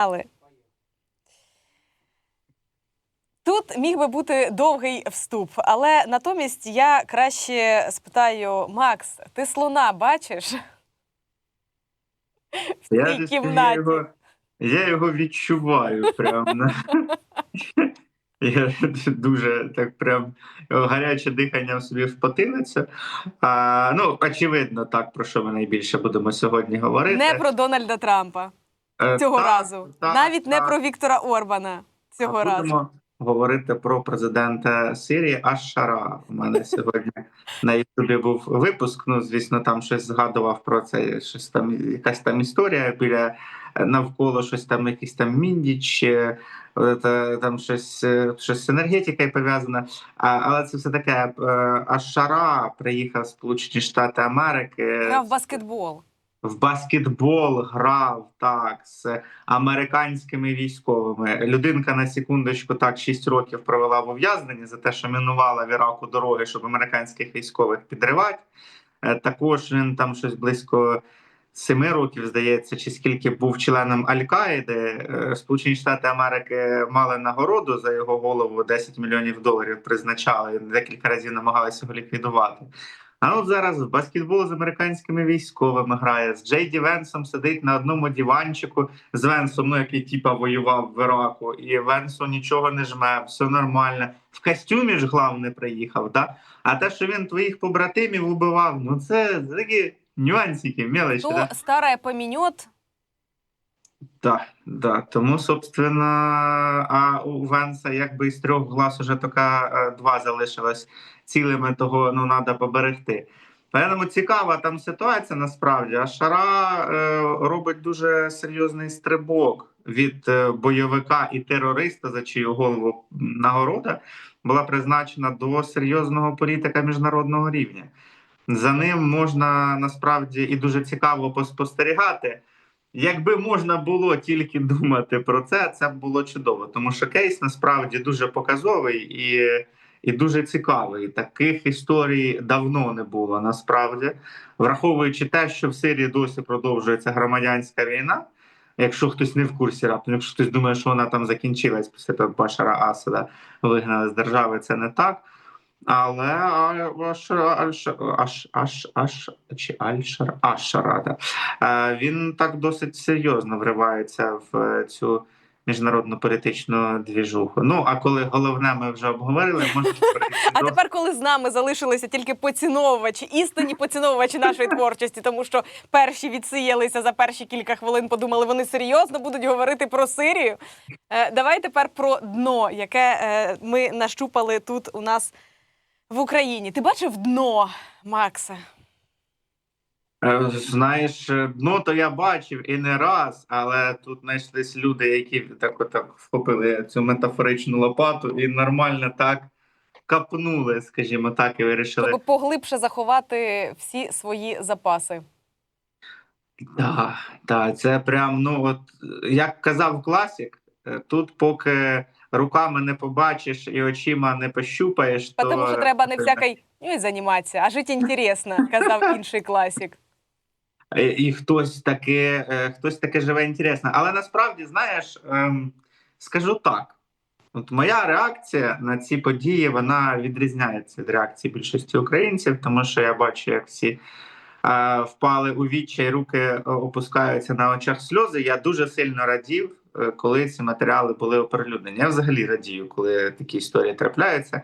Але тут міг би бути довгий вступ, але натомість я краще спитаю: Макс, ти слона бачиш? В Я, цій кімнаті. його, я його відчуваю прям. Я дуже так прям гаряче дихання в собі в потилицю. А, ну, очевидно, так, про що ми найбільше будемо сьогодні говорити. Не про Дональда Трампа цього так, разу, так, навіть не так. про Віктора Орбана цього а разу. будемо говорити про президента Сирії Аш-Шара. У мене сьогодні на Ютубі був випуск. Ну, звісно, там щось згадував про це. Щось там, якась там історія біля навколо щось там, якийсь там міндіч, е, там щось, е, щось з енергетикою пов'язане. Але це все таке. е, Аш-Шара приїхав в Сполучені Штати Америки Грав в баскетбол. В баскетбол грав так з американськими військовими. Людинка на секундочку так 6 років провела в ув'язненні за те, що мінувала в Іраку дороги, щоб американських військових підривати. Е, Також він там щось близько. Семи років здається, чи скільки був членом Аль-Каїди, Е, Сполучені Штати Америки мали нагороду за його голову 10 мільйонів доларів призначали. Декілька разів намагалися його ліквідувати. А от зараз в баскетбол з американськими військовими грає з Джей Ді Венсом сидить на одному диванчику з Венсом, ну який типа воював в Іраку, і Венсу нічого не жме, все нормально. В костюмі ж главне приїхав, да? А те, що він твоїх побратимів убивав, ну це такі нюансики, мелочі, То да? старе поміньот. Так, да. Тому, собственно, а у Венса якби із трьох глаз уже така е, два залишилось цілими, того ну треба поберегти. Поэтому цікава там ситуація насправді. А Шара е, робить дуже серйозний стрибок від е, бойовика і терориста, за чию голову нагорода була призначена до серйозного політика міжнародного рівня. За ним можна насправді і дуже цікаво поспостерігати. Якби можна було тільки думати про це, це б було чудово, тому що кейс насправді дуже показовий і, і дуже цікавий. Таких історій давно не було насправді, враховуючи те, що в Сирії досі продовжується громадянська війна. Якщо хтось не в курсі раптом, якщо хтось думає, що вона там закінчилась після того, Башара Асада вигнали з держави, це не так. Але а- аш, аш, аш, аш, аш, чи Альшар Ашара, да. Е, він так досить серйозно вривається в цю міжнародну політичну двіжуху. Ну а коли головне ми вже обговорили, можна А тепер, коли з нами залишилися тільки поціновувачі, істинні поціновувачі нашої творчості, тому що перші відсіялися за перші кілька хвилин, подумали, вони серйозно будуть говорити про Сирію. Е, давай тепер про дно, яке е, ми нащупали тут у нас в Україні. Ти бачив дно, Макса? Е, Знаєш, е, дно то я бачив і не раз, але тут знайшлись люди, які так отак вхопили цю метафоричну лопату і нормально так капнули, скажімо так, і вирішили. Щоб поглибше заховати всі свої запаси. Так, так, це прям, ну от як казав класик, е, тут поки руками не побачиш і очима не пощупаєш, то Тому що треба не всякой ну, і займатися, а жити інтересно, казав інший класик. І, і хтось таке, е, хтось таке живе інтересно. Але насправді, знаєш, ем, скажу так: от моя реакція на ці події вона відрізняється від реакції більшості українців, тому що я бачу, як всі е, впали у відчай, руки е, опускаються на очах сльози. Я дуже сильно радів, коли ці матеріали були оприлюднені. Я взагалі радію, коли такі історії трапляються,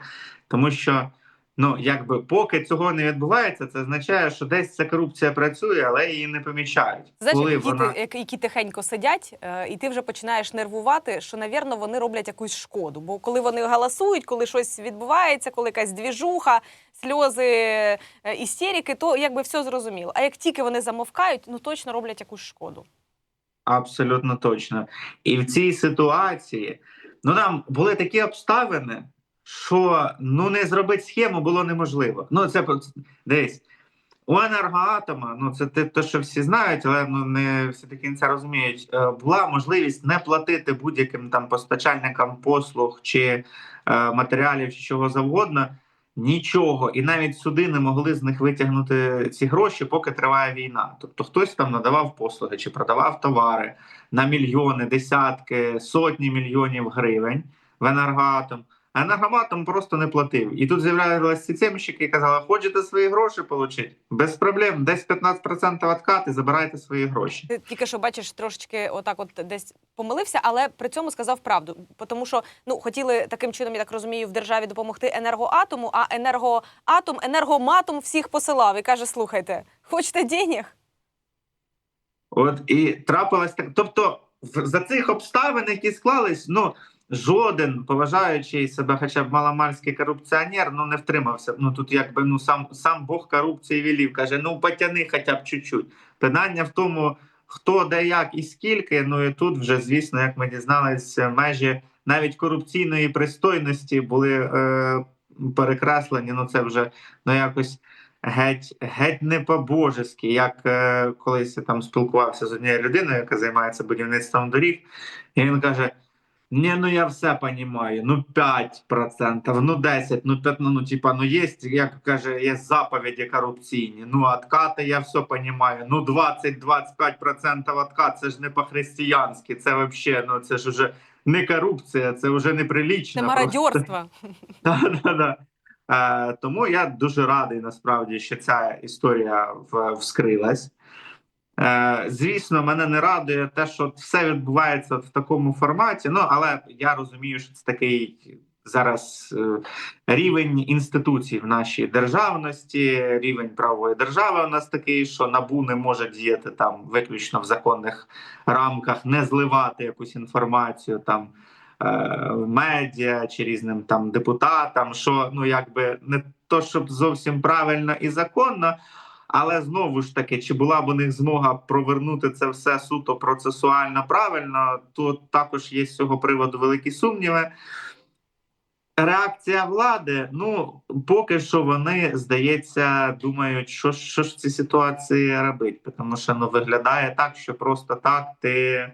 тому що. Ну, якби поки цього не відбувається, це означає, що десь ця корупція працює, але її не помічають. Знаєш, Коли як діти, вона як- які тихенько сидять, е, і ти вже починаєш нервувати, що, навірно, вони роблять якусь шкоду. Бо коли вони галасують, коли щось відбувається, коли якась двіжуха, сльози, е, істерики, то якби все зрозуміло. А як тільки вони замовкають, ну точно роблять якусь шкоду. Абсолютно точно. І в цій ситуації ну там були такі обставини, що ну не зробити схему було неможливо. Ну це дивись. У енергоатома, ну це те, що всі знають, але ну не всі до кінця розуміють. е, Була можливість не платити будь-яким там постачальникам послуг чи е, матеріалів, чи чого завгодно, Нічого, і навіть суди не могли з них витягнути ці гроші, поки триває війна. Тобто хтось там надавав послуги чи продавав товари на мільйони, десятки, сотні мільйонів гривень в енергоатом. А енергоматом просто не платив. І тут з'являлися системщики і казали, хочете свої гроші отримати? Без проблем, десь 15% відкати, забирайте свої гроші. Ти тільки що бачиш, трошечки отак, от десь помилився, але при цьому сказав правду. Тому що ну хотіли таким чином, я так розумію, в державі допомогти енергоатому, а енергоатом, енергоматом всіх посилав і каже: слухайте, хочете денег? От і трапилось так. Тобто, за цих обставин, які склались, ну жоден поважаючий себе, хоча б маломальський корупціонер, ну не втримався. Ну тут якби ну сам сам Бог корупції вілів, каже: ну потяни хоча б чуть-чуть. Питання в тому, хто, де, як і скільки. Ну і тут вже, звісно, як ми дізналися, межі навіть корупційної пристойності були е, перекреслені. Ну це вже ну якось геть, геть не по-божески, як е, колись я там спілкувався з однією людиною, яка займається будівництвом доріг, і він каже: Ні, ну я все понімаю, ну 5%, ну 10%, ну 15%, ну типа, ну є, як каже, є заповіді корупційні, ну откати я все понімаю, ну 20-25% откат, це ж не по-християнськи, це вообще, ну це ж уже не корупція, це вже неприлічно. Це да. Е, тому я дуже радий насправді, що ця історія вскрилась. Е, звісно, мене не радує те, що все відбувається в такому форматі. Ну, але я розумію, що це такий зараз е, рівень інституцій в нашій державності, рівень правової держави у нас такий, що набу не може діяти там виключно в законних рамках, не зливати якусь інформацію там е, медіа чи різним там депутатам, що ну якби не то, щоб зовсім правильно і законно. Але знову ж таки, чи була б у них змога провернути це все суто процесуально правильно, то також є з цього приводу великі сумніви. Реакція влади, ну поки що вони, здається, думають, що, що ж в цій ситуації робити, тому що ну виглядає так, що просто так ти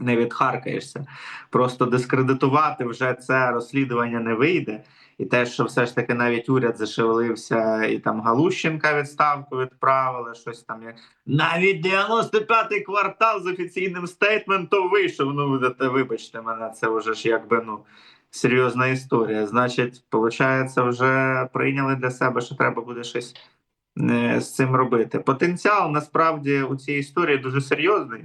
не відхаркаєшся. Просто дискредитувати вже це розслідування не вийде. І те, що все ж таки навіть уряд зашевелився, і там Галущенка відставку відправили, щось там як навіть 95-й квартал з офіційним стейтментом вийшов. Ну ви- вибачте мене, це вже ж якби ну серйозна історія. Значить, виходить, вже прийняли для себе, що треба буде щось е, з цим робити. Потенціал насправді у цій історії дуже серйозний.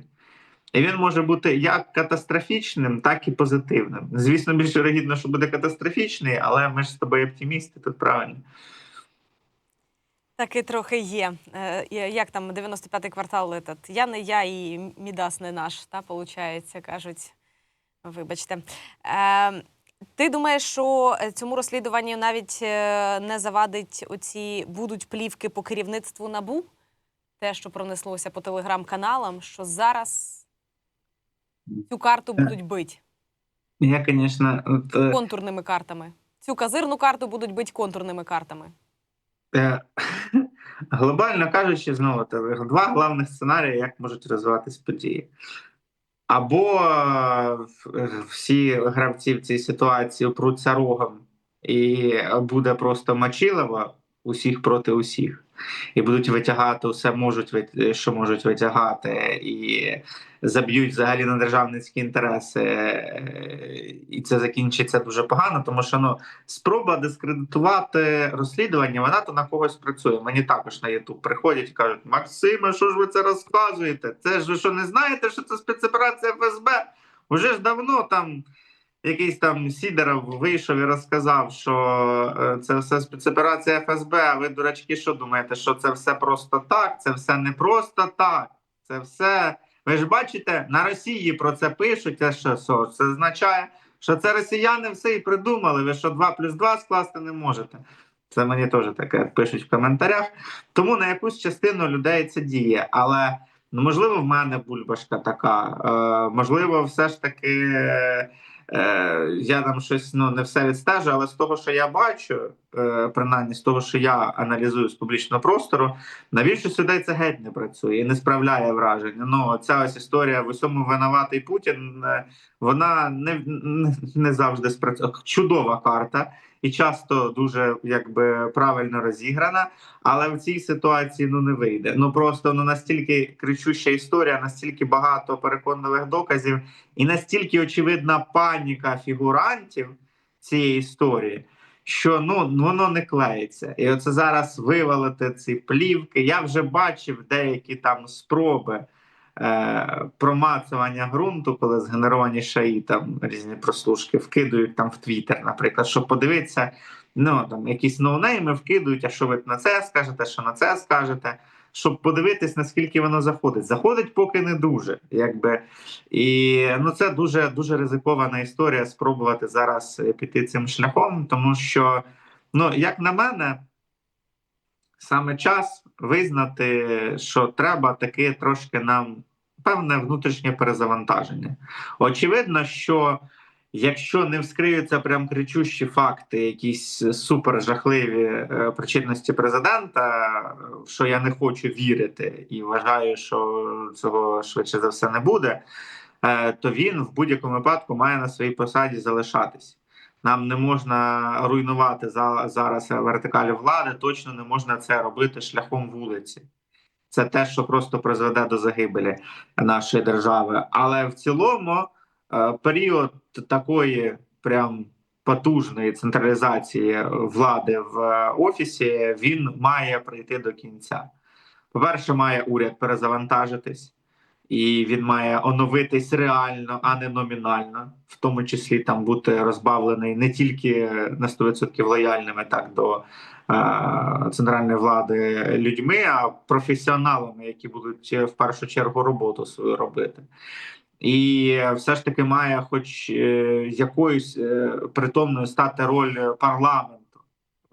І він може бути як катастрофічним, так і позитивним. Звісно, більш вірогідно, що буде катастрофічний, але ми ж з тобою оптимісти, тут правильно. Так і трохи є. Е, Як там 95-й квартал этот? Я не я і Мідас не наш, та получається, кажуть. Вибачте. Е, ти думаєш, що цьому розслідуванню навіть е, не завадить оці будуть плівки по керівництву набу? Те, що пронеслося по телеграм-каналам, що зараз цю карту будуть бити Я, звісно, от, е, контурними картами. Цю казирну карту будуть бити контурними картами. е, глобально кажучи, знову два головних сценарії, як можуть розвиватись події. Або е, всі гравці в цій ситуації опруться рогом, і буде просто мочилово усіх проти усіх. І будуть витягати все, можуть що можуть витягати, і заб'ють взагалі на державницькі інтереси. І це закінчиться дуже погано, тому що ну спроба дискредитувати розслідування, вона то на когось працює. Мені також на Ютуб приходять і кажуть: Максиме, що ж ви це розказуєте? Це ж ви що не знаєте, що це спецоперація ФСБ? Уже ж давно там якийсь там Сідоров вийшов і розказав, що е, це все спецоперація ФСБ. А ви, дурачки, що думаєте, що це все просто так? Це все не просто так. Це все. Ви ж бачите, на Росії про це пишуть. А що, це означає, що це росіяни все і придумали. Ви що 2 плюс 2 скласти не можете. Це мені теж таке пишуть в коментарях. Тому на якусь частину людей це діє. Але ну, можливо, в мене бульбашка така. Е, можливо, все ж таки. Е, я там щось ну не все відстежу, але з того, що я бачу, е, принаймні з того, що я аналізую з публічного простору, на більшість людей це геть не працює і не справляє враження. Ну ця ось історія в усьому винуватий Путін. е, Вона не, не, завжди спрацює. Чудова карта, і часто дуже якби правильно розіграна. Але в цій ситуації ну не вийде. Ну просто ну настільки кричуща історія, настільки багато переконливих доказів, і настільки очевидна паніка фігурантів цієї історії. Що ну воно не клеїться, і оце зараз вивалити ці плівки. Я вже бачив деякі там спроби промацування ґрунту, коли згенеровані шаї там різні прослушки вкидують там в Твіттер, наприклад, щоб подивитися, ну там якісь ноунейми вкидують, а що ви на це скажете, що на це скажете, щоб подивитись, наскільки воно заходить. Заходить поки не дуже, якби і ну це дуже дуже ризикована історія спробувати зараз е, піти цим шляхом, тому що, ну як на мене. Саме час визнати, що треба таки трошки нам певне внутрішнє перезавантаження. Очевидно, що якщо не вскриються прям кричущі факти, якісь супер жахливі е, причетності президента, що я не хочу вірити, і вважаю, що цього швидше за все не буде, е, то він в будь-якому випадку має на своїй посаді залишатись. Нам не можна руйнувати за- зараз вертикалі влади, точно не можна це робити шляхом вулиці. Це те, що просто призведе до загибелі нашої держави. Але в цілому е, період такої прям потужної централізації влади в е, офісі він має прийти до кінця. По-перше, має уряд перезавантажитись, і він має оновитись реально, а не номінально, в тому числі там бути розбавлений не тільки на 100% лояльними так до е, центральної влади людьми, а професіоналами, які будуть в першу чергу роботу свою робити. І все ж таки має, хоч е, якоюсь е, притомною стати роль парламенту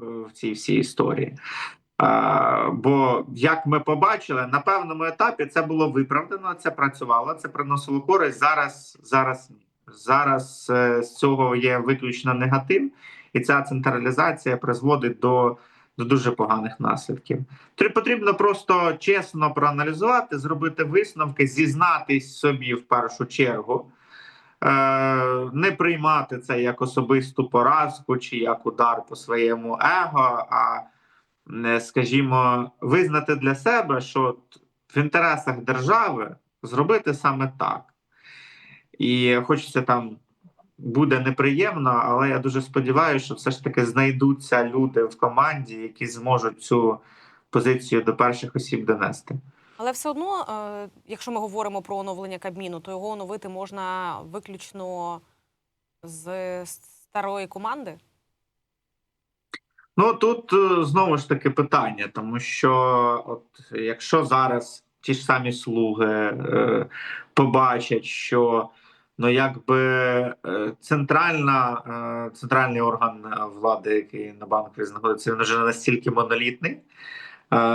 е, в цій всій історії. Бо як ми побачили, на певному етапі це було виправдано, це працювало, це приносило користь. Зараз зараз ні. Зараз е, з цього є виключно негатив, і ця централізація призводить до, до дуже поганих наслідків. Тр- Потрібно просто чесно проаналізувати, зробити висновки, зізнатись собі в першу чергу. Е, не приймати це як особисту поразку чи як удар по своєму его, а скажімо, визнати для себе, що в інтересах держави зробити саме так. І хочеться там буде неприємно, але я дуже сподіваюся, що все ж таки знайдуться люди в команді, які зможуть цю позицію до перших осіб донести. Але все одно, е, якщо ми говоримо про оновлення Кабміну, то його оновити можна виключно з старої команди. Ну тут е, знову ж таки питання, тому що от якщо зараз ті ж самі слуги е, побачать, що ну якби е, центральна, е, центральний орган е, влади, який на банку знаходиться, він вже настільки монолітний.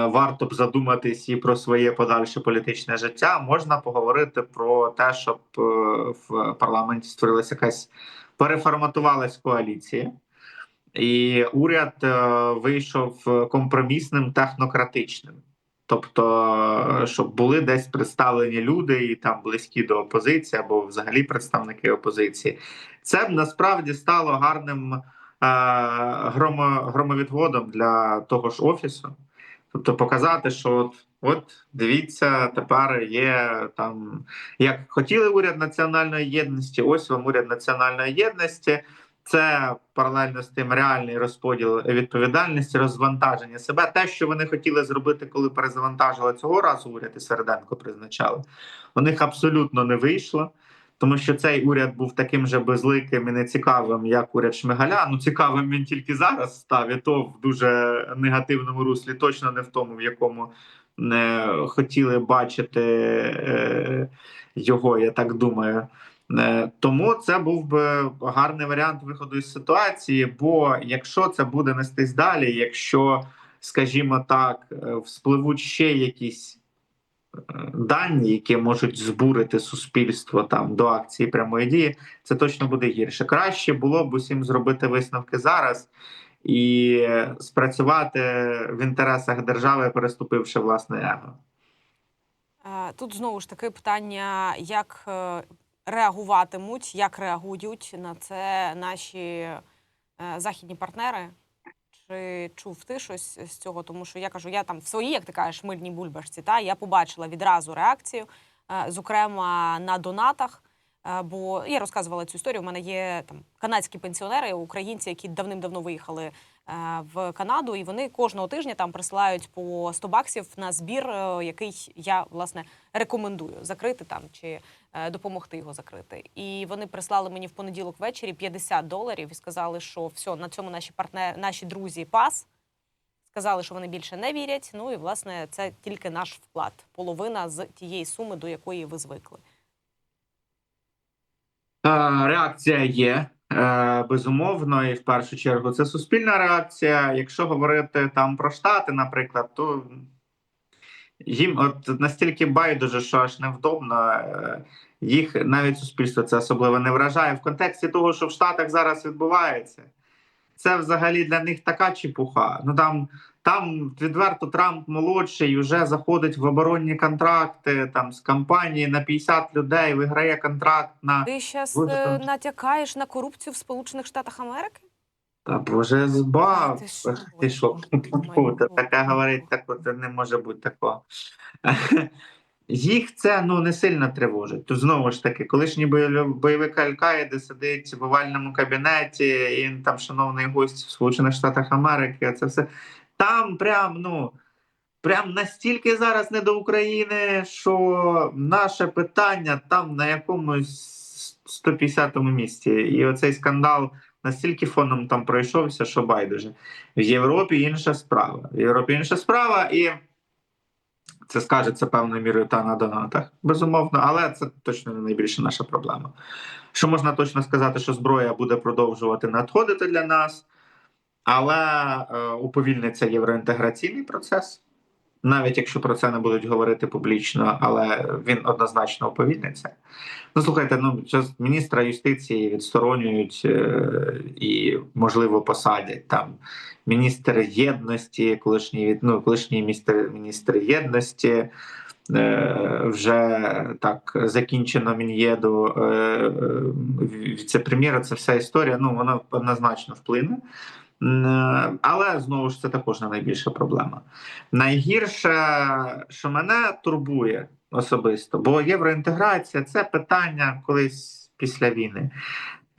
Варто б задуматись і про своє подальше політичне життя. Можна поговорити про те, щоб в парламенті створилася якась переформатувалась коаліція. І уряд е, вийшов компромісним технократичним. Тобто, е, щоб були десь представлені люди і там близькі до опозиції або взагалі представники опозиції, це б насправді стало гарним е, громо, громовідводом для того ж офісу. Тобто показати, що от, от дивіться, тепер є там, як хотіли уряд національної єдності, ось вам уряд національної єдності. Це паралельно з тим реальний розподіл відповідальності, розвантаження себе. Те, що вони хотіли зробити, коли перезавантажили цього разу, уряд і Середенко призначали, у них абсолютно не вийшло, тому що цей уряд був таким же безликим і нецікавим, як уряд Шмигаля. Ну цікавим він тільки зараз став, і то в дуже негативному руслі, точно не в тому, в якому не хотіли бачити е, його, я так думаю. Е, Тому це був би гарний варіант виходу із ситуації. Бо якщо це буде нестись далі, якщо, скажімо так, е, вспливуть ще якісь е, дані, які можуть збурити суспільство там до акції прямої дії, це точно буде гірше. Краще було б усім зробити висновки зараз і спрацювати в інтересах держави, переступивши власне Тут знову ж таки питання, як реагуватимуть, як реагують на це наші е, західні партнери. Чи чув ти щось з цього? Тому що я кажу, я там в своїй, як ти кажеш, мильній бульбашці, та я побачила відразу реакцію, е, зокрема на донатах. Е, Бо я розказувала цю історію. У мене є там канадські пенсіонери, українці, які давним-давно виїхали в Канаду, і вони кожного тижня там присилають по 100 баксів на збір, який я власне рекомендую закрити там чи допомогти його закрити. І вони прислали мені в понеділок ввечері 50 доларів і сказали, що все, на цьому наші партнери, наші друзі пас. Сказали, що вони більше не вірять. Ну і власне це тільки наш вклад, половина з тієї суми, до якої ви звикли. Е, Реакція є е, безумовно, і в першу чергу це суспільна реакція. Якщо говорити там про штати, наприклад, то їм от настільки байдуже, що аж невдобно. Е, Їх навіть суспільство це особливо не вражає в контексті того, що в Штатах зараз відбувається. Це взагалі для них така чепуха. Ну там, там відверто Трамп молодший вже заходить в оборонні контракти там з компанії на 50 людей, виграє контракт на Ти зараз Боже, натякаєш на корупцію в Сполучених Штатах Америки? Та боже збав. Ти що. Таке говорить, так от не може бути такого. Їх це ну не сильно тривожить. То знову ж таки, колишній бойовик Аль-Каїди сидить в овальному кабінеті, і він там шановний гость в Сполучених Штатах Америки. Це все там прям ну. Прям настільки зараз не до України, що наше питання там на якомусь 150-му місці. І оцей скандал настільки фоном там пройшовся, що байдуже. В Європі інша справа. В Європі інша справа, і це скажеться певною мірою та на донатах, безумовно, але це точно не найбільша наша проблема. Що можна точно сказати, що зброя буде продовжувати надходити для нас, але е, уповільниться євроінтеграційний процес. Навіть якщо про це не будуть говорити публічно, але він однозначно уповільниться. Ну слухайте, ну міністра юстиції відсторонюють е, і, можливо, посадять там міністр єдності, колишній ну, колишній міністр, міністр єдності. Е, вже так закінчено мін'єду е, віце-прем'єра. Це вся історія. Ну вона однозначно вплине. Е, Але знову ж це також не найбільша проблема. Найгірше, що мене турбує особисто, бо євроінтеграція це питання колись після війни.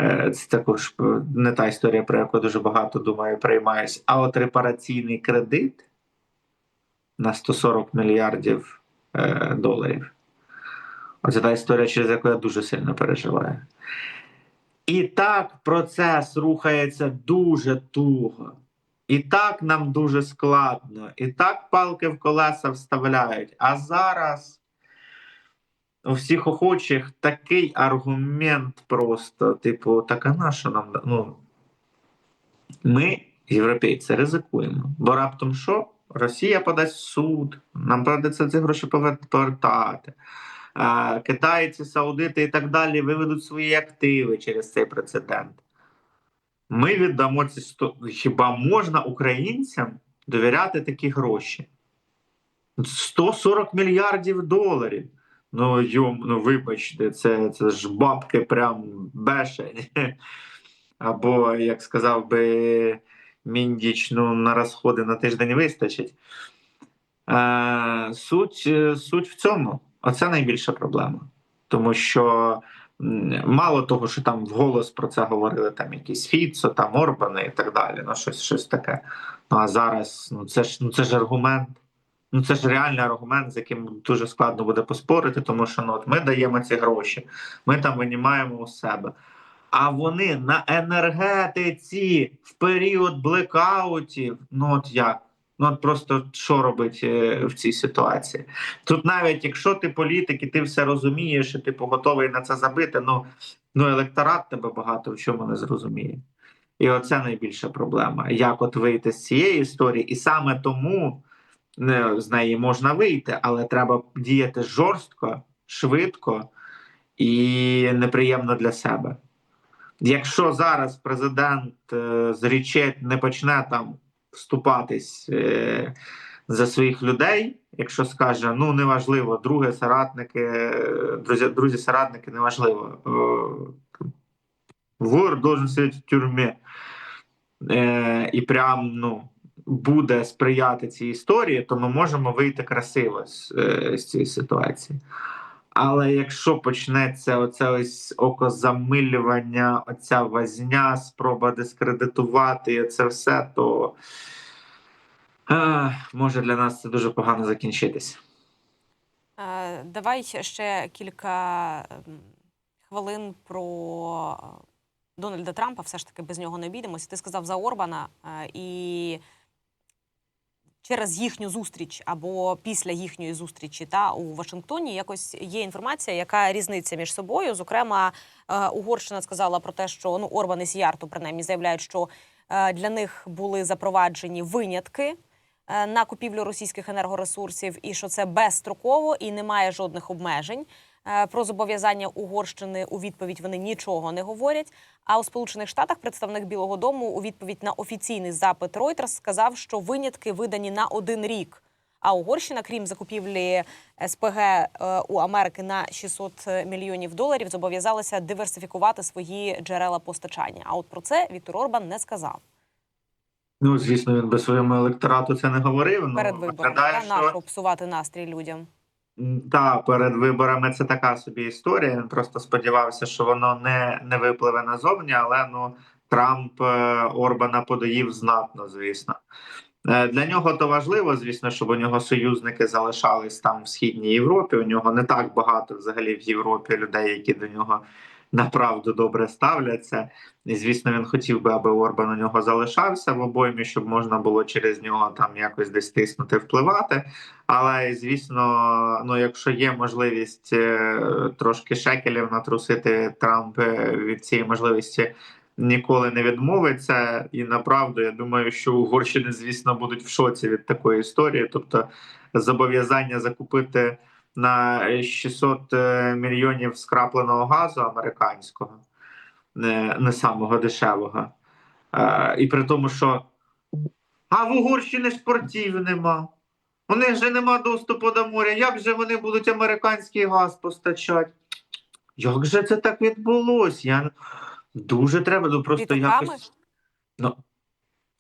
Е, Це також е, не та історія, про яку дуже багато думаю, приймаюсь. А от репараційний кредит на 140 мільярдів доларів. Оце та історія, через яку я дуже сильно переживаю. І так процес рухається дуже туго. І так нам дуже складно, і так палки в колеса вставляють. А зараз у всіх охочих такий аргумент просто, типу, так а на що нам? Ну, ми, європейці, ризикуємо. Бо раптом що? Росія подасть суд, нам придеться ці гроші повертати. Китайці, саудити і так далі виведуть свої активи через цей прецедент. Ми віддамо ці 100... Хіба можна українцям довіряти такі гроші? 140 мільярдів доларів. Ну, йом, ну вибачте, це, це ж бабки прям бешені. Або, як сказав би Міндіч, ну, на розходи на тиждень вистачить. Е, суть, е, суть в цьому. Оце найбільша проблема. Тому що мало того, що там вголос про це говорили там якісь Фіцо, там Орбани і так далі. Ну, щось, щось таке. Ну а зараз ну це ж ну це ж аргумент. Ну це ж реальний аргумент, з яким дуже складно буде поспорити, тому що ну, от ми даємо ці гроші, ми там винімаємо у себе. А вони на енергетиці в період блекаутів. Ну от як? Ну от просто що робить е, в цій ситуації? Тут навіть якщо ти політик і ти все розумієш, і типу готовий на це забити, ну, ну електорат тебе багато в чому не зрозуміє. І оце найбільша проблема. Як от вийти з цієї історії, і саме тому не, з неї можна вийти, але треба діяти жорстко, швидко і неприємно для себе. Якщо зараз президент е, з річет не почне там вступатись е, за своїх людей, якщо скаже, ну неважливо, друге соратники, друзі, друзі соратники, неважливо. Вор должен сидіти в тюрмі. е, і прям ну, буде сприяти цій історії, то ми можемо вийти красиво з, е, з цієї ситуації. Але якщо почнеться оце ось окозамилювання, оця возня, спроба дискредитувати це все, то е, може для нас це дуже погано закінчитися. Е, Давай ще кілька ем, хвилин про Дональда Трампа. Все ж таки без нього не обійдемося. Ти сказав за Орбана е, і через їхню зустріч або після їхньої зустрічі та у Вашингтоні якось є інформація, яка різниця між собою. Зокрема, е, Угорщина сказала про те, що ну Орбан і Сіярто принаймні заявляють, що е, для них були запроваджені винятки е, на купівлю російських енергоресурсів, і що це безстроково і немає жодних обмежень. Е, Про зобов'язання Угорщини у відповідь вони нічого не говорять. А у Сполучених Штатах представник Білого Дому у відповідь на офіційний запит Reuters сказав, що винятки видані на один рік. А Угорщина, крім закупівлі СПГ е, у Америки на 600 мільйонів доларів, зобов'язалася диверсифікувати свої джерела постачання. А от про це Віктор Орбан не сказав Ну, звісно, він би своєму електорату це не говорив. Ну, перед виборами. що... псувати настрій людям. Так, перед виборами це така собі історія. Він просто сподівався, що воно не, не випливе назовні, але ну Трамп е, Орбана подоїв знатно, звісно. Е, Для нього то важливо, звісно, щоб у нього союзники залишались там в східній Європі. У нього не так багато взагалі в Європі людей, які до нього направду добре ставляться. І звісно, він хотів би, аби Орбан у нього залишався в обоймі, щоб можна було через нього там якось десь тиснути, впливати. Але звісно, ну якщо є можливість е, трошки шекелів натрусити Трамп е, від цієї можливості. Ніколи не відмовиться, і направду я думаю, що Угорщини, звісно, будуть в шоці від такої історії. Тобто, зобов'язання закупити на 600 е, мільйонів скрапленого газу американського, не, не самого дешевого. Е, і при тому, що а в Угорщини ж портів нема. У них же нема доступу до моря. Як же вони будуть американський газ постачати? Як же це так відбулося? Я... Дуже треба, ну просто Літаками? якось. Ну,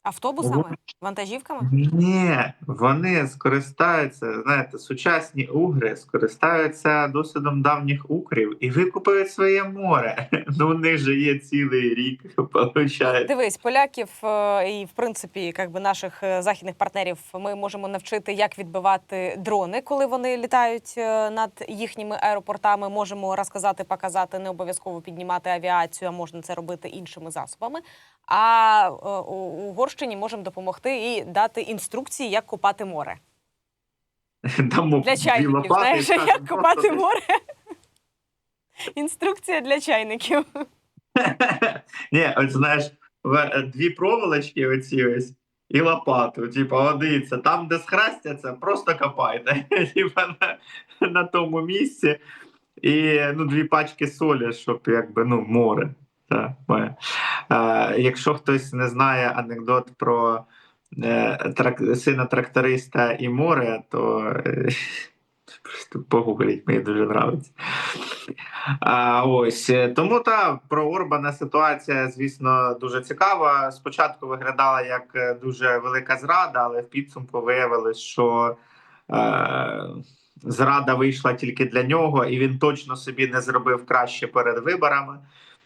Автобусами, вантажівками. ні, вони скористаються, знаєте, сучасні угри скористаються досвідом давніх укрів і викупують своє море. Ну, у них же є цілий рік, виходить. Дивись, поляків е, і в принципі, як би наших е, західних партнерів, ми можемо навчити, як відбивати дрони, коли вони літають е, над їхніми аеропортами. Можемо розказати, показати, не обов'язково піднімати авіацію, а можна це робити іншими засобами. А е, у можемо допомогти і дати інструкції, як копати море Дамо для чайників. лопати Знаєш, скажемо, як копати море? Інструкція для чайників. Ні, от знаєш, дві проволочки оці ось і лопату. Типу, о, дивіться, там, де схрестяться, просто копайте. Типа на, на тому місці. І ну, дві пачки солі, щоб якби ну, море. Так, моє. Е, якщо хтось не знає анекдот про е, трак, сина тракториста і море, то е, просто погугліть, мені дуже подобається. А, ось е, тому та про Орбана ситуація, звісно, дуже цікава. Спочатку виглядала як е, дуже велика зрада, але в підсумку виявилось, що е, зрада вийшла тільки для нього, і він точно собі не зробив краще перед виборами.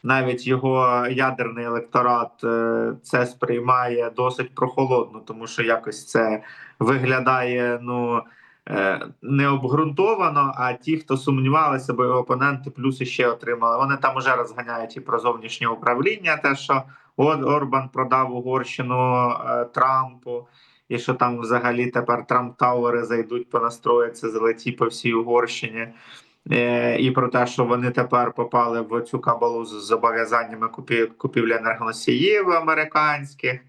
Навіть його ядерний електорат е, це сприймає досить прохолодно, тому що якось це виглядає ну е, необґрунтовано. А ті, хто сумнівалися, бо його опоненти плюси ще отримали. Вони там уже розганяють і про зовнішнє управління, те, що Ор- Орбан продав Угорщину е, Трампу. І що там взагалі тепер Трамп Тауери зайдуть понастроїться золоті по всій Угорщині. Е, і про те, що вони тепер попали в цю кабалу з зобов'язаннями купі, купівлі енергоносіїв американських.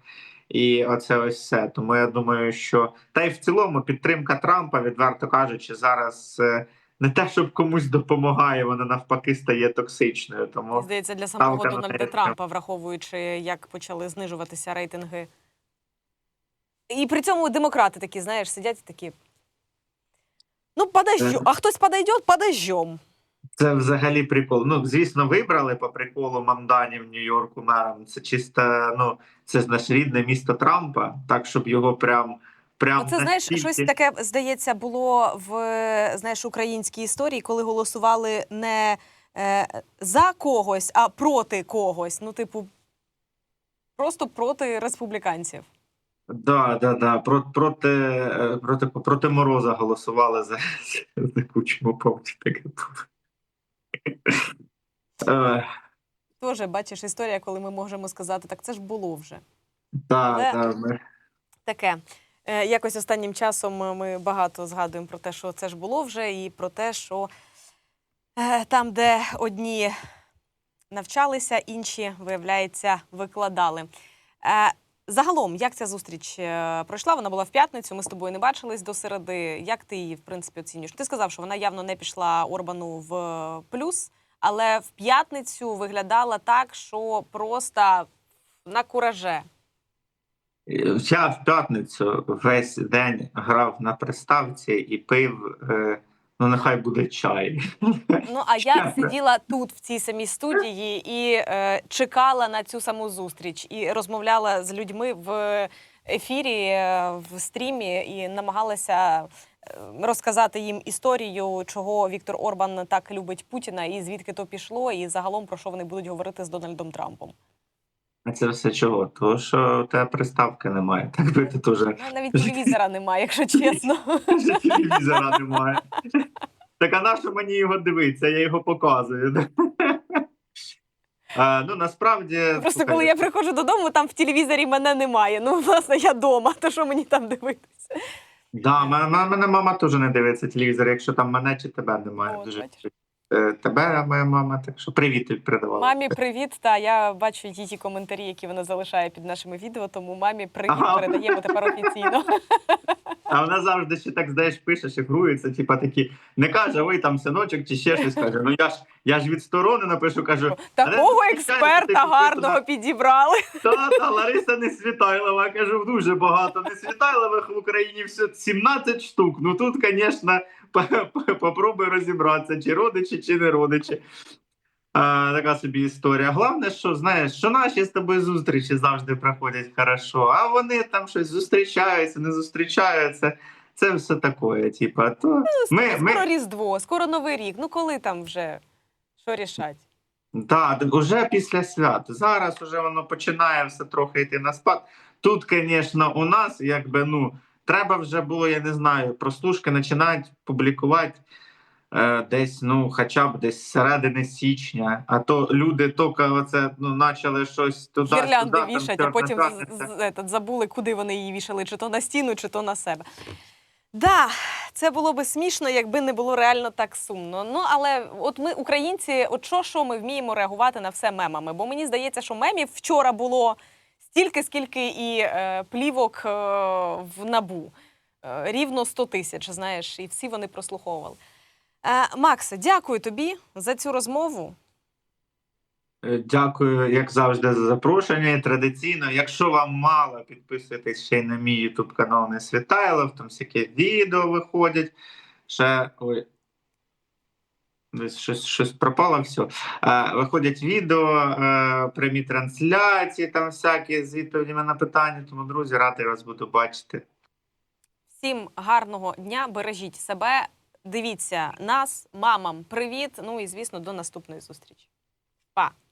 І оце ось все. Тому я думаю, що та й в цілому підтримка Трампа, відверто кажучи, зараз е, не те, щоб комусь допомагає, вона навпаки стає токсичною. Тому Здається, для самого Дональда Трампа, враховуючи, як почали знижуватися рейтинги. І при цьому демократи такі, знаєш, сидять і такі. Ну, подождем. Е. А хтось подойдет, подождем. Це взагалі прикол. Ну, звісно, вибрали по приколу Мамдані в Нью-Йорку мером. Це чисто, ну, це ж наше рідне місто Трампа, так, щоб його прям. прям Ну, це знаєш, настільки- щось таке здається було в знаєш українській історії, коли голосували не е, за когось, а проти когось. Ну, типу, просто проти республіканців. Да, да, да. Про, проти, е, проти, проти Мороза голосували за, за кучму таке. Тоже бачиш історія, коли ми можемо сказати, так це ж було вже. Да, Але- да, ми- Таке. Е, Якось останнім часом е, ми багато згадуємо про те, що це ж було вже, і про те, що там, де одні навчалися, інші, виявляється, викладали. Е, Загалом, як ця зустріч е, пройшла? Вона була в п'ятницю. Ми з тобою не бачились до середи. Як ти її в принципі оцінюєш? Ти сказав, що вона явно не пішла Орбану в плюс, але в п'ятницю виглядала так, що просто на кураже. Я в п'ятницю весь день грав на приставці і пив, е, ну нехай буде чай. Ну а я сиділа тут, в цій самій студії, і е, чекала на цю саму зустріч, і розмовляла з людьми в ефірі, е, в стрімі, і намагалася е, розказати їм історію, чого Віктор Орбан так любить Путіна, і звідки то пішло, і загалом про що вони будуть говорити з Дональдом Трампом. А це все чого? Тому що у тебе приставки немає. Так би ти теж навіть телевізора немає, якщо чесно. телевізора немає. Так а на що мені його дивитися? Я його показую. А, ну насправді Просто слухай, коли я приходжу додому, там в телевізорі мене немає. Ну, власне, я вдома, то що мені там дивитися? Да, мене, мене мама теж не дивиться телевізор, якщо там мене чи тебе немає. О, Дуже тебе, моя мама, так що привіт передавала. Мамі привіт. Та я бачу її коментарі, які вона залишає під нашими відео. Тому мамі привіт Ага. передаємо тепер офіційно. А вона завжди ще так знаєш, пише, шифрується, типа такі, не каже, ой, там синочок чи ще щось каже. Ну я ж я ж відсторони напишу, кажу, Такого експерта гарного підібрали. та та Лариса не Світайлова, кажу, дуже багато не Світайлових в Україні все 17 штук. Ну тут, звісно, попробуй розібратися, чи родичі, чи не родичі. А, така собі історія. Головне, що знаєш, що наші з тобою зустрічі завжди проходять хорошо, а вони там щось зустрічаються, не зустрічаються. Це все таке. Типа, то ми, Скоро ми, Різдво, скоро Новий рік. Ну коли там вже що рішать? Да, вже після свят. Зараз вже воно починає все трохи йти на спад. Тут, звісно, у нас якби ну треба вже було, я не знаю, прослушки починати публікувати е, десь, ну, хоча б десь з середини січня. А то люди тільки оце ну, почали щось туди. Гірлянди сюди, там вішать, а потім з- П'ятниця. з- забули, куди вони її вішали, чи то на стіну, чи то на себе. Да, це було би смішно, якби не було реально так сумно. Ну але от ми, українці, от що, що ми вміємо реагувати на все мемами? Бо мені здається, що мемів вчора було стільки, скільки і е, плівок е, в набу. Е, рівно 100 тисяч, знаєш, і всі вони прослуховували. Е, Макс, дякую тобі за цю розмову. Е, Дякую, як завжди, за запрошення. Традиційно, якщо вам мало, підписуйтесь ще й на мій ютуб канал Не Світайлов, там всякі відео виходять. Ще ой. Десь щось, щось пропало все. Е, виходять відео, е, прямі трансляції, там всякі з відповідями на питання. Тому, друзі, радий вас буду бачити. Всім гарного дня, бережіть себе, дивіться нас, мамам, привіт. Ну і звісно, до наступної зустрічі. Па!